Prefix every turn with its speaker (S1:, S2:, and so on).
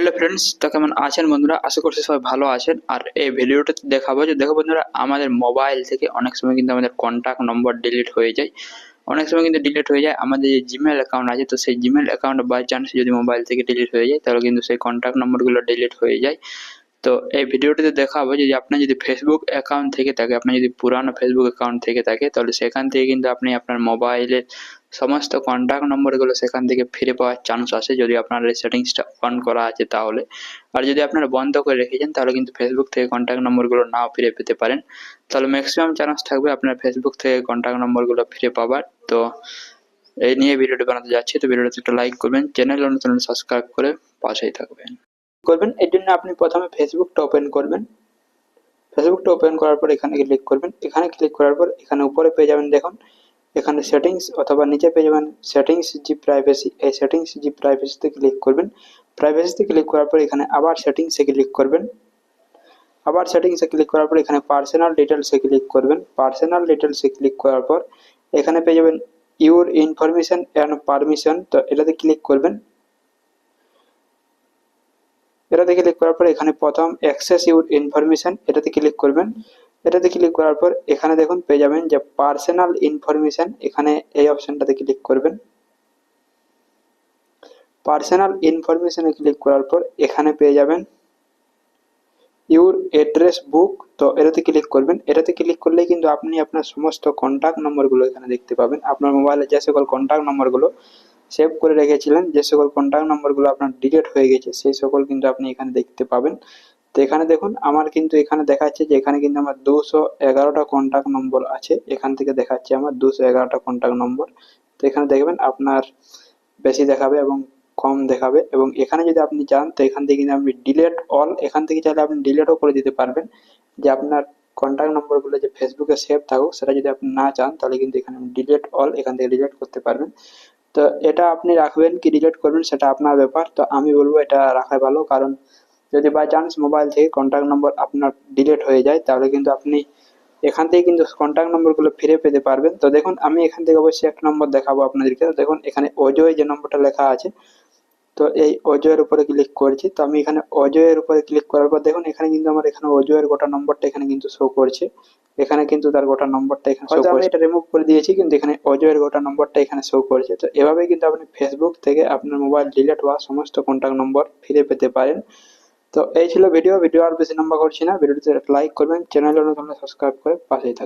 S1: Hello friends তো কেমন আছেন বন্ধুরা? আশা করছি সবাই ভালো আছেন। আর এই ভিডিওটাতে দেখাবো যে, দেখো বন্ধুরা, আমাদের মোবাইল থেকে অনেক সময় কিন্তু আমাদের কন্ট্যাক্ট নম্বর ডিলিট হয়ে যায়। অনেক সময় কিন্তু ডিলিট হয়ে যায়। আমাদের যে জিমেল অ্যাকাউন্ট আছে, তো সেই জিমেল অ্যাকাউন্ট বাই চান্স যদি মোবাইল থেকে ডিলিট হয়ে যায়, তাহলে কিন্তু সেই কন্ট্যাক্ট নম্বরগুলো ডিলিট হয়ে যায়। তো এই ভিডিওটিতে দেখাবো যদি আপনার যদি ফেসবুক অ্যাকাউন্ট থেকে থাকে আপনার যদি পুরানো ফেসবুক অ্যাকাউন্ট থেকে থাকে, তাহলে সেখান থেকে কিন্তু আপনি আপনার মোবাইলের সমস্ত কন্ট্যাক্ট নম্বরগুলো সেখান থেকে ফিরে পাওয়ার চান্স আছে। যদি আপনার এই সেটিংসটা অন করা আছে তাহলে। আর যদি আপনারা বন্ধ করে রেখেছেন, তাহলে কিন্তু ফেসবুক থেকে কন্ট্যাক্ট নম্বরগুলো নাও ফিরে পেতে পারেন। তাহলে ম্যাক্সিমাম চান্স থাকবে আপনার ফেসবুক থেকে কন্ট্যাক্ট নম্বরগুলো ফিরে পাবার তো এই নিয়ে ভিডিওটি বানাতে যাচ্ছি। তো ভিডিওতে একটা লাইক করবেন। চ্যানেল নতুন সাবস্ক্রাইব করে পাশেই থাকবেন। করবেন। এর জন্য আপনি প্রথমে ফেসবুকটা ওপেন করবেন। ফেসবুকটা ওপেন করার পর এখানে ক্লিক করবেন। এখানে ক্লিক করার পর এখানে উপরে পেয়ে যাবেন দেখুন, এখানে সেটিংস অথবা নিচে পেয়ে যাবেন সেটিংস জি প্রাইভেসি এই সেটিংস জি প্রাইভেসিতে ক্লিক করবেন। প্রাইভেসিতে ক্লিক করার পর এখানে আবার সেটিংসে ক্লিক করবেন। আবার সেটিংসে ক্লিক করার পর এখানে পার্সোনাল ডিটেলসে ক্লিক করবেন। পার্সোনাল ডিটেলসে ক্লিক করার পর এখানে পেয়ে যাবেন ইউর ইনফরমেশন অ্যান্ড পারমিশন তো এটাতে ক্লিক করবেন। এটাতে ক্লিক করার পর এখানে প্রথম অ্যাক্সেস ইউর ইনফরমেশন এটাতে ক্লিক করবেন। এটাতে ক্লিক করার পর এখানে দেখুন পেয়ে যাবেন যে পার্সোনাল ইনফরমেশন এখানে এই অপশনটাতে ক্লিক করবেন। পার্সোনাল ইনফরমেশনে ক্লিক করার পর এখানে পেয়ে যাবেন ইউর অ্যাড্রেস বুক তো এটাতে ক্লিক করবেন। এটাতে ক্লিক করলেই কিন্তু আপনি আপনার সমস্ত কন্ট্যাক্ট নম্বরগুলো এখানে দেখতে পাবেন। আপনার মোবাইলে যে সকল কন্ট্যাক্ট নম্বরগুলো সেভ করে রেখেছিলেন, যে সকল কন্ট্যাক্ট নম্বরগুলো আপনার ডিলিট হয়ে গেছে, সেই সকল কিন্তু আপনি এখানে দেখতে পাবেন। তো এখানে দেখুন, আমার কিন্তু এখানে দেখাচ্ছে যে এখানে কিন্তু আমার দুশো এগারোটা কন্ট্যাক্ট নম্বর আছে। এখান থেকে দেখাচ্ছে আমার দুশো এগারোটা কন্ট্যাক্ট নম্বর তো এখানে দেখবেন, আপনার বেশি দেখাবে এবং কম দেখাবে। এবং এখানে যদি আপনি চান তো এখান থেকে কিন্তু আপনি ডিলেট অল এখান থেকে চাইলে আপনি ডিলেটও করে দিতে পারবেন। যে আপনার কন্ট্যাক্ট নম্বরগুলো যে ফেসবুকে সেভ থাকুক, সেটা যদি আপনি না চান, তাহলে কিন্তু এখানে ডিলেট অল এখান থেকে ডিলেট করতে পারবেন। তো এটা আপনি রাখবেন, কি ডিলিট করবেন সেটা আপনার ব্যাপার। তো আমি বলব এটা রাখা ভালো, কারণ যদি বাই চান্স মোবাইল থেকে কন্ট্যাক্ট নম্বর আপনার ডিলিট হয়ে যায়, তাহলে কিন্তু আপনি এখান থেকে কিন্তু কন্ট্যাক্ট নম্বরগুলো ফিরে পেতে পারবেন। তো দেখুন, আমি এখান থেকে অবশ্যই একটা নম্বর দেখাবো আপনাদেরকে। তো দেখুন, এখানে অজয় যে নম্বরটা লেখা আছে তো এই অজয়ের উপরে ক্লিক করছি। তো আমি এখানে অজয়ের উপরে ক্লিক করার পর দেখুন এখানে কিন্তু আমার এখানে অজয়ের গোটা নম্বরটা এখানে কিন্তু শো করছে। এখানে কিন্তু তার গোটা নম্বরটা এখানে শো করছে। এটা রিমুভ করে দিয়েছি কিন্তু এখানে অজয়ের গোটা নম্বরটা এখানে শো করছে। তো এভাবেই কিন্তু আপনি ফেসবুক থেকে আপনার মোবাইল ডিলিট হওয়া সমস্ত কন্ট্যাক্ট নম্বর ফিরে পেতে পারেন। তো এই ছিল ভিডিও ভিডিও আর বেশি লম্বা করছি না। ভিডিওটিতে লাইক করবেন। চ্যানেলে নতুন সাবস্ক্রাইব করে পাশেই থাকবেন